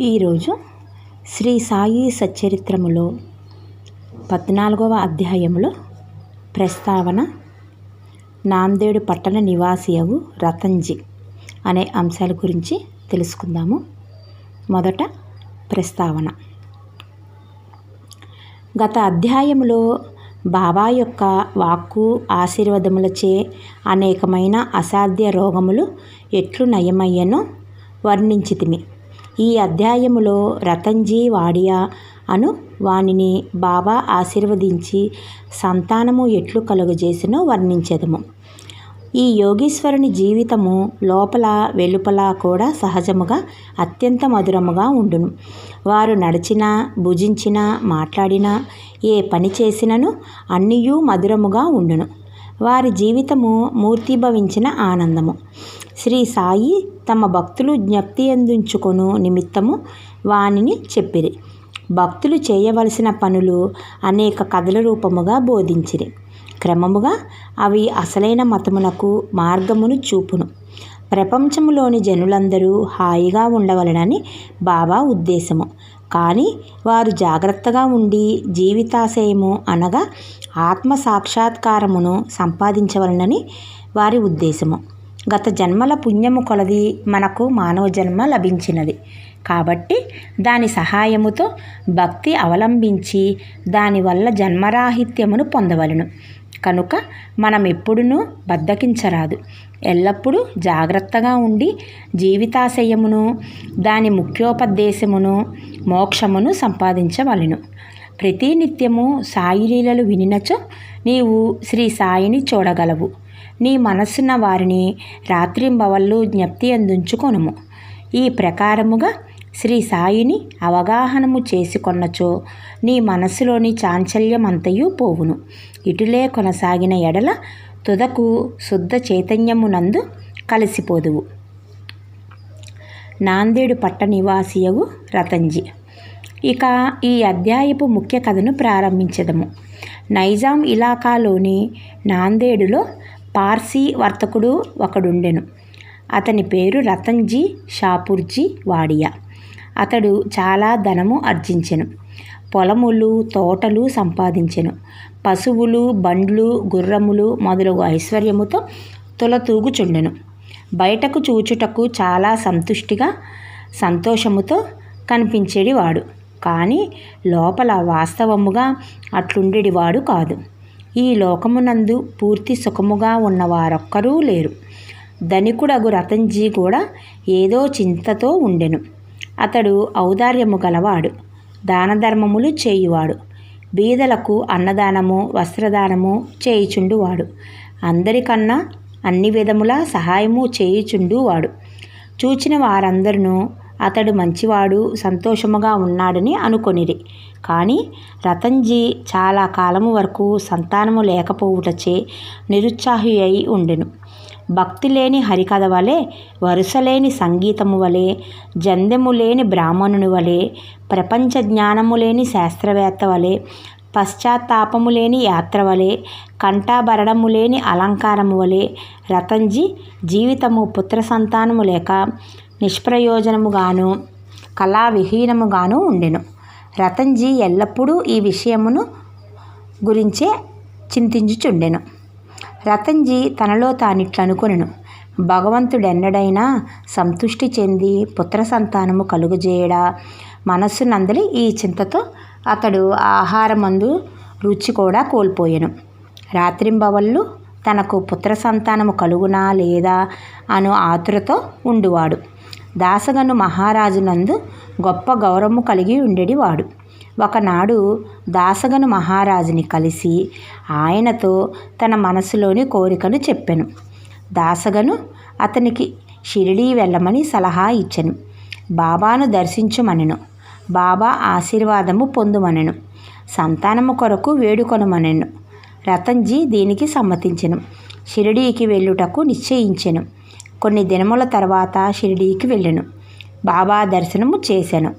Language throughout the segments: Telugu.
ఈరోజు శ్రీ సాయి సచ్చరిత్రములో పద్నాలుగవ అధ్యాయములో ప్రస్తావన నాందేడు పట్టణ నివాసియవు రతన్జీ అనే అంశాల గురించి తెలుసుకుందాము. మొదట ప్రస్తావన. గత అధ్యాయములో బాబా యొక్క వాక్కు ఆశీర్వాదములచే అనేకమైన అసాధ్య రోగములు ఎట్లు నయమయ్యనో వర్ణించితిమి. ఈ అధ్యాయములో రతన్జీ వాడియా అను వానిని బాబా ఆశీర్వదించి సంతానము ఎట్లు కలుగజేసినో వర్ణించెదము. ఈ యోగీశ్వరుని జీవితము లోపల వెలుపల కూడా సహజముగా అత్యంత మధురముగా ఉండును. వారు నడిచినా భుజించినా మాట్లాడినా ఏ పని చేసినను అన్నియూ మధురముగా ఉండును. వారి జీవితము మూర్తిభవించిన ఆనందము. శ్రీ సాయి తమ భక్తులు జ్ఞప్తి అందించుకొను నిమిత్తము వానిని చెప్పిరి. భక్తులు చేయవలసిన పనులు అనేక కథల రూపముగా బోధించిరి. క్రమముగా అవి అసలైన మతమునకు మార్గమును చూపును. ప్రపంచంలోని జనులందరూ హాయిగా ఉండవలనని బాబా ఉద్దేశము. కానీ వారు జాగ్రత్తగా ఉండి జీవితాశయము అనగా ఆత్మ సాక్షాత్కారమును సంపాదించవలనని వారి ఉద్దేశము. గత జన్మల పుణ్యము కొలది మనకు మానవ జన్మ లభించినది. కాబట్టి దాని సహాయముతో భక్తి అవలంబించి దానివల్ల జన్మరాహిత్యమును పొందవలను. కనుక మనం ఎప్పుడునూ బద్దకించరాదు. ఎల్లప్పుడూ జాగ్రత్తగా ఉండి జీవితాశయమును దాని ముఖ్యోపదేశమును మోక్షమును సంపాదించవలను. ప్రతినిత్యము సాయిలీలలు వినినచో నీవు శ్రీ సాయిని చూడగలవు. నీ మనస్సున్న వారిని రాత్రింబవళ్ళు జ్ఞప్తి అందించుకొనుము. ఈ ప్రకారముగా శ్రీ సాయిని అవగాహనము చేసుకొన్నచో నీ మనస్సులోని చాంచల్యమంతయు పోవును. ఇటులే కొనసాగిన ఎడల తుదకు శుద్ధ చైతన్యమునందు కలిసిపోదువు. నాందేడు పట్ట నివాసియవు రతంజి. ఇక ఈ అధ్యాయపు ముఖ్య కథను ప్రారంభించదము. నైజాం ఇలాకాలోని నాందేడులో పార్సీ వర్తకుడు ఒకడుండెను. అతని పేరు రతన్జీ షాపూర్జీ వాడియా. అతడు చాలా ధనము ఆర్జించెను పొలములు తోటలు సంపాదించెను. పశువులు బండ్లు గుర్రములు మొదలగు ఐశ్వర్యముతో తులతూగుచుండెను. బయటకు చూచుటకు చాలా సంతుష్టిగా సంతోషముతో కనిపించేడివాడు. కానీ లోపల వాస్తవముగా అట్లుండేడివాడు కాదు. ఈ లోకమునందు పూర్తి సుఖముగా ఉన్నవారొక్కరూ లేరు. ధనికుడగు రతన్జీ కూడా ఏదో చింతతో ఉండెను. అతడు ఔదార్యము గలవాడు దానధర్మములు చేయువాడు బీదలకు అన్నదానము వస్త్రదానము చేయుచుండువాడు అందరికన్నా అన్ని విధముల సహాయము చేయుచుండు వాడు చూచిన వారందరినూ అతడు మంచివాడు సంతోషముగా ఉన్నాడని అనుకొనిరి. కానీ రతన్జీ చాలా కాలము వరకు సంతానము లేకపోవుటచే నిరుత్సాహి అయి ఉండెను. భక్తి లేని హరికథ వలె వరుస లేని సంగీతము వలె జందెము లేని బ్రాహ్మణుని వలె ప్రపంచ జ్ఞానము లేని శాస్త్రవేత్త వలె పశ్చాత్తాపము లేని యాత్ర వలె కంఠాభరణము లేని అలంకారము వలె రతన్జీ జీవితము పుత్ర సంతానము లేక నిష్ప్రయోజనముగాను కళావిహీనముగాను ఉండెను. రతన్జీ ఎల్లప్పుడూ ఈ విషయమును గురించే చింతించుచుండెను. రతన్జీ తనలో తానిట్లనుకొనెను. భగవంతుడెన్నడైనా సంతుష్టి చెంది పుత్ర సంతానము కలుగజేయడా? మనస్సు నందలి ఈ చింతతో అతడు ఆహారమందు రుచి కూడా కోల్పోయెను. రాత్రింబవళ్ళు తనకు పుత్ర సంతానము కలుగునా లేదా అను ఆతురతో ఉండువాడు. దాసగను మహారాజునందు గొప్ప గౌరవము కలిగి ఉండేడివాడు. ఒకనాడు దాసగను మహారాజుని కలిసి ఆయనతో తన మనసులోని కోరికను చెప్పాను. దాసగను అతనికి షిరిడీ వెళ్ళమని సలహా ఇచ్చెను. బాబాను దర్శించుమనెను. బాబా ఆశీర్వాదము పొందుమనెను. సంతానము కొరకు వేడుకొనమనెను. రతన్జీ దీనికి సమ్మతించెను. షిరిడీకి వెళ్ళుటకు నిశ్చయించెను. కొన్ని దినముల తర్వాత షిరిడీకి వెళ్ళెను. బాబా దర్శనము చేశాను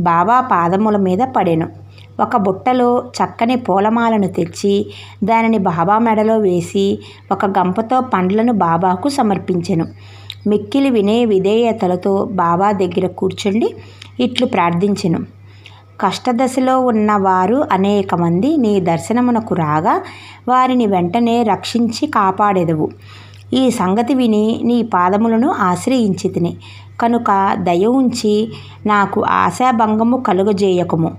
బాబా పాదముల మీద పడెను. ఒక బుట్టలో చక్కని పూలమాలను తెచ్చి దానిని బాబా మెడలో వేసి ఒక గంపతో పండ్లను బాబాకు సమర్పించెను. మిక్కిలి వినే విధేయతలతో బాబా దగ్గర కూర్చుండి ఇట్లు ప్రార్థించెను. కష్టదశలో ఉన్నవారు అనేక మంది నీ దర్శనమునకు రాగా వారిని వెంటనే రక్షించి కాపాడెదవు. ఈ సంగతి విని నీ పాదములను ఆశ్రయించి తిని. కనుక దయ ఉంచి నాకు ఆశాభంగము కలుగజేయకము.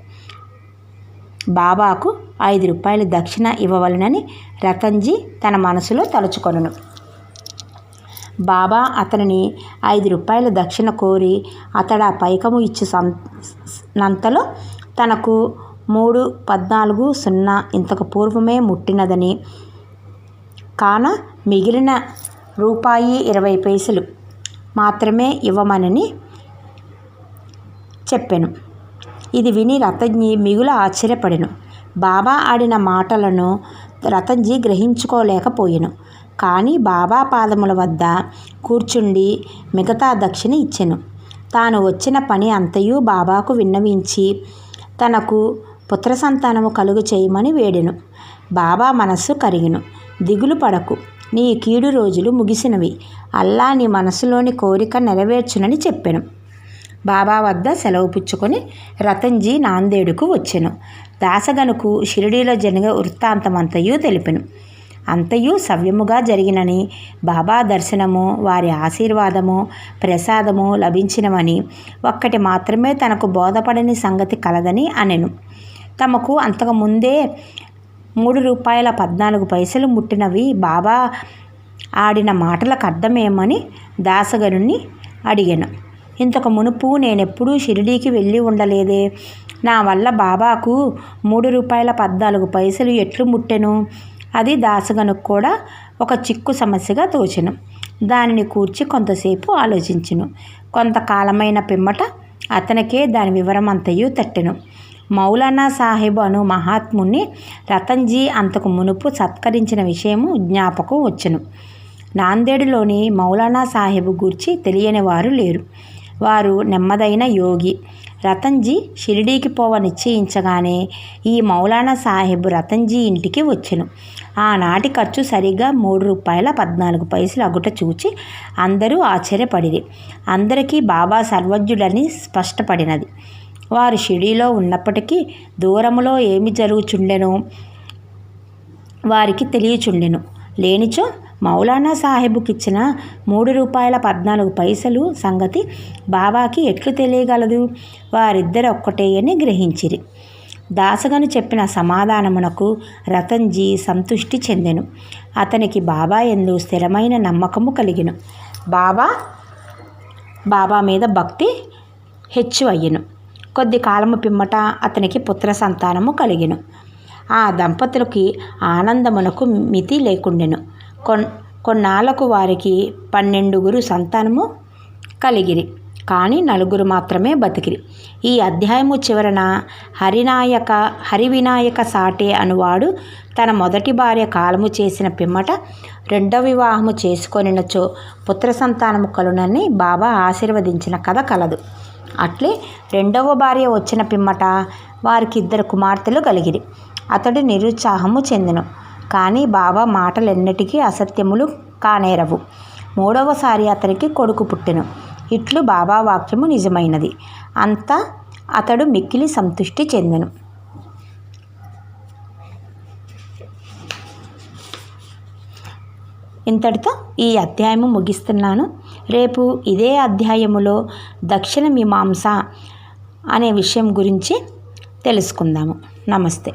బాబాకు ఐదు రూపాయలు దక్షిణ ఇవ్వవలనని రతన్జీ తన మనసులో తలుచుకొనను. బాబా అతనిని ఐదు రూపాయల దక్షిణ కోరి అతడు ఆ పైకము ఇచ్చి సం నంతలో తనకు మూడు పద్నాలుగు సున్నా ఇంతకు పూర్వమే ముట్టినదని. కాన మిగిలిన రూపాయి ఇరవై పైసలు మాత్రమే ఇవ్వమనని చెప్పాను. ఇది విని రతన్జీ మిగుల ఆశ్చర్యపడెను. బాబా ఆడిన మాటలను రతన్జీ గ్రహించుకోలేకపోయాను. కానీ బాబా పాదముల వద్ద కూర్చుండి మిగతా దక్షిణ ఇచ్చెను. తాను వచ్చిన పని అంతయు బాబాకు విన్నవించి తనకు పుత్ర సంతానము కలుగు చేయమని వేడెను. బాబా మనస్సు కరిగిను. దిగులు పడకు. నీ కీడు రోజులు ముగిసినవి. అల్లా నీ మనసులోని కోరిక నెరవేర్చునని చెప్పాను. బాబా వద్ద సెలవు పుచ్చుకొని రతన్జీ నాందేడుకు వచ్చాను. దాసగనుకు షిరిడీలో జరిగిన వృత్తాంతమంతయు తెలిపెను. అంతయు సవ్యముగా జరిగినని బాబా దర్శనము వారి ఆశీర్వాదము ప్రసాదము లభించినవని ఒక్కటి మాత్రమే తనకు బోధపడని సంగతి కలదని అనెను. తమకు అంతకుముందే మూడు రూపాయల పద్నాలుగు పైసలు ముట్టినవి. బాబా ఆడిన మాటలకు అర్థమేమని దాసగనుని అడిగాను. ఇంతకు మునుపు నేనెప్పుడూ షిరిడీకి వెళ్ళి ఉండలేదే. నా వల్ల బాబాకు మూడు రూపాయల పద్నాలుగు పైసలు ఎట్లు ముట్టెను? అది దాసగనుకు కూడా ఒక చిక్కు సమస్యగా తోచెను. దానిని కూర్చి కొంతసేపు ఆలోచించును. కొంతకాలమైన పిమ్మట అతనికే దాని వివరం అంతయు తట్టెను. మౌలానా సాహెబ్ అను మహాత్ముని రతన్జీ అంతకు మునుపు సత్కరించిన విషయము జ్ఞాపకం వచ్చును. నాందేడులోని మౌలానా సాహెబ్ గూర్చి తెలియని వారు లేరు. వారు నెమ్మదైన యోగి. రతన్జీ షిరిడీకి పోవ నిశ్చయించగానే ఈ మౌలానా సాహెబ్ రతన్జీ ఇంటికి వచ్చెను. ఆనాటి ఖర్చు సరిగ్గా మూడు రూపాయల పద్నాలుగు పైసలు అగుట చూచి అందరూ ఆశ్చర్యపడిరి. అందరికీ బాబా సర్వజ్ఞుడని స్పష్టపడినది. వారు షిడీలో ఉన్నప్పటికీ దూరములో ఏమి జరుగుచుండెనో? వారికి తెలియచుండెను. లేనిచో మౌలానా సాహెబుకిచ్చిన మూడు రూపాయల పద్నాలుగు పైసలు సంగతి బాబాకి ఎట్లు తెలియగలదు? వారిద్దరు ఒక్కటే అని గ్రహించిరి. దాసగను చెప్పిన సమాధానమునకు రతన్జీ సంతుష్టి చెందెను. అతనికి బాబా ఎందు స్థిరమైన నమ్మకము కలిగిను. బాబా బాబా మీద భక్తి హెచ్చు అయ్యను కొద్ది కాలము పిమ్మట అతనికి పుత్ర సంతానము కలిగెను. ఆ దంపతులకి ఆనందమునకు మితి లేకుండెను. కొన్ కొన్నాళ్ళకు వారికి పన్నెండుగురు సంతానము కలిగిరి. కానీ నలుగురు మాత్రమే బతికిరి. ఈ అధ్యాయము చివరన హరినాయక హరివినాయక సాటే అనువాడు తన మొదటి భార్య కాలము చేసిన పిమ్మట రెండవ వివాహము చేసుకొనినచో పుత్ర సంతానము కలునని బాబా ఆశీర్వదించిన కథ కలదు. అట్లే రెండవ భార్య వచ్చిన పిమ్మట వారికి ఇద్దరు కుమార్తెలు కలిగిరి. అతడు నిరుత్సాహము చెందెను. కానీ బాబా మాటలెన్నటికీ అసత్యములు కానేరవు. మూడవసారి అతనికి కొడుకు పుట్టెను. ఇట్లు బాబా వాక్యము నిజమైనది. అంతా అతడు మిక్కిలి సంతృష్టి చెందెను. ఇంతటితో ఈ అధ్యాయము ముగిస్తున్నాను. రేపు ఇదే అధ్యాయములో దక్షిణ మీమాంస అనే విషయం గురించి తెలుసుకుందాము. నమస్తే.